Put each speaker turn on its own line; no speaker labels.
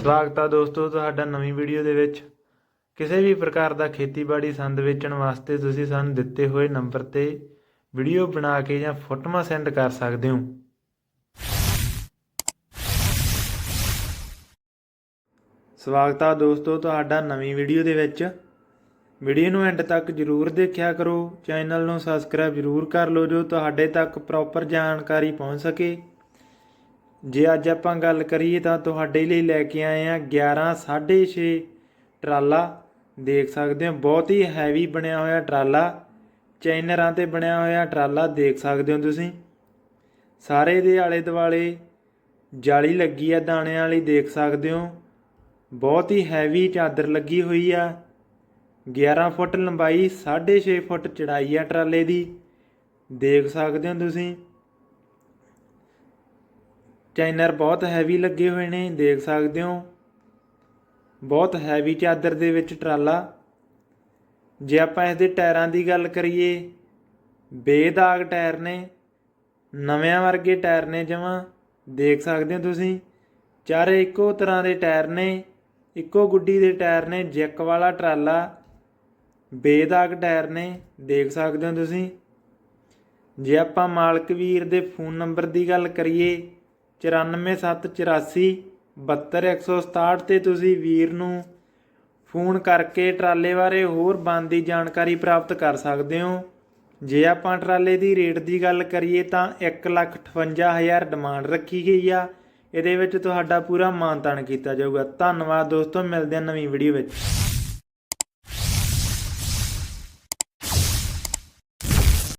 ਸਵਾਗਤ ਆ ਦੋਸਤੋ ਤੁਹਾਡਾ ਨਵੀਂ ਵੀਡੀਓ ਦੇ ਵਿੱਚ। ਕਿਸੇ ਵੀ ਪ੍ਰਕਾਰ ਦਾ ਖੇਤੀਬਾੜੀ ਸੰਦ ਵੇਚਣ ਵਾਸਤੇ ਤੁਸੀਂ ਸਾਨੂੰ ਦਿੱਤੇ ਹੋਏ ਨੰਬਰ ਤੇ ਵੀਡੀਓ ਬਣਾ ਕੇ ਜਾਂ ਫੋਟੋਆਂ ਸੈਂਡ ਕਰ ਸਕਦੇ ਹੋ। ਸਵਾਗਤ ਆ ਦੋਸਤੋ ਤੁਹਾਡਾ ਨਵੀਂ ਵੀਡੀਓ ਦੇ ਵਿੱਚ। ਵੀਡੀਓ ਨੂੰ ਐਂਡ ਤੱਕ ਜਰੂਰ ਦੇਖਿਆ ਕਰੋ। ਚੈਨਲ ਨੂੰ ਸਬਸਕ੍ਰਾਈਬ ਜਰੂਰ ਕਰ ਲਓ ਜੋ ਤੁਹਾਡੇ ਤੱਕ ਪ੍ਰੋਪਰ ਜਾਣਕਾਰੀ ਪਹੁੰਚ ਸਕੇ। ਜੇ ਅੱਜ ਆਪਾਂ ਗੱਲ ਕਰੀਏ ਤਾਂ ਤੁਹਾਡੇ ਲਈ ਲੈ ਕੇ ਆਏ ਆ 11 6.5 ਟਰਾਲਾ। ਦੇਖ ਸਕਦੇ ਹੋ, ਬਹੁਤ ਹੀ ਹੈਵੀ ਬਣਿਆ ਹੋਇਆ ਟਰਾਲਾ। ਚੈਨਰਾਂ ਤੇ ਬਣਿਆ ਹੋਇਆ ਟਰਾਲਾ ਦੇਖ ਸਕਦੇ ਹੋ ਤੁਸੀਂ। ਸਾਰੇ ਦੇ ਆਲੇ ਦੁਆਲੇ ਜਾਲੀ ਲੱਗੀ ਆ, ਦਾਣਿਆਂ ਵਾਲੀ ਦੇਖ ਸਕਦੇ ਹੋ। ਬਹੁਤ ਹੀ ਹੈਵੀ ਚਾਦਰ ਲੱਗੀ ਹੋਈ ਆ। 11 ਫੁੱਟ ਲੰਬਾਈ 6.5 ਫੁੱਟ ਚੜਾਈ ਆ ਟਰਾਲੇ ਦੀ। ਦੇਖ ਸਕਦੇ ਹੋ ਤੁਸੀਂ। ਚਾਈਨਰ ਬਹੁਤ ਹੈਵੀ ਲੱਗੇ ਹੋਏ ਨੇ, ਦੇਖ ਸਕਦੇ ਹੋ। ਬਹੁਤ ਹੈਵੀ ਚਾਦਰ ਦੇ ਵਿੱਚ ਟਰਾਲਾ। ਜੇ ਆਪਾਂ ਇਸ ਦੇ ਟਾਇਰਾਂ ਦੀ ਗੱਲ ਕਰੀਏ, ਬੇਦਾਗ ਟਾਇਰ ਨੇ, ਨਵਿਆਂ ਵਰਗੇ ਟਾਇਰ ਨੇ ਜਮਾਂ, ਦੇਖ ਸਕਦੇ ਹੋ ਤੁਸੀਂ। ਚਾਰੇ ਇੱਕੋ ਤਰ੍ਹਾਂ ਦੇ ਟਾਇਰ ਨੇ, ਇੱਕੋ ਗੁੱਡੀ ਦੇ ਟਾਇਰ ਨੇ, ਜੈਕ ਵਾਲਾ ਟਰਾਲਾ, ਬੇਦਾਗ ਟਾਇਰ ਨੇ, ਦੇਖ ਸਕਦੇ ਹੋ ਤੁਸੀਂ। ਜੇ ਆਪਾਂ ਮਾਲਕ ਵੀਰ ਦੇ ਫੋਨ ਨੰਬਰ ਦੀ ਗੱਲ ਕਰੀਏ 94784 72167 ਤੇ ਤੁਸੀਂ ਵੀਰ ਨੂੰ ਫੋਨ ਕਰਕੇ ਟਰਾਲੇ ਬਾਰੇ ਹੋਰ ਬਣਦੀ ਜਾਣਕਾਰੀ ਪ੍ਰਾਪਤ ਕਰ ਸਕਦੇ ਹੋ। ਜੇ ਆਪਾਂ ਟਰਾਲੇ ਦੀ ਰੇਟ ਦੀ ਗੱਲ ਕਰੀਏ ਤਾਂ 158000 ਡਿਮਾਂਡ ਰੱਖੀ ਗਈ ਆ। ਇਹਦੇ ਵਿੱਚ ਤੁਹਾਡਾ ਪੂਰਾ ਮਾਨਤਾਨ ਕੀਤਾ ਜਾਊਗਾ। ਧੰਨਵਾਦ ਦੋਸਤੋ, ਮਿਲਦੇ ਹਾਂ ਨਵੀਂ ਵੀਡੀਓ ਵਿੱਚ।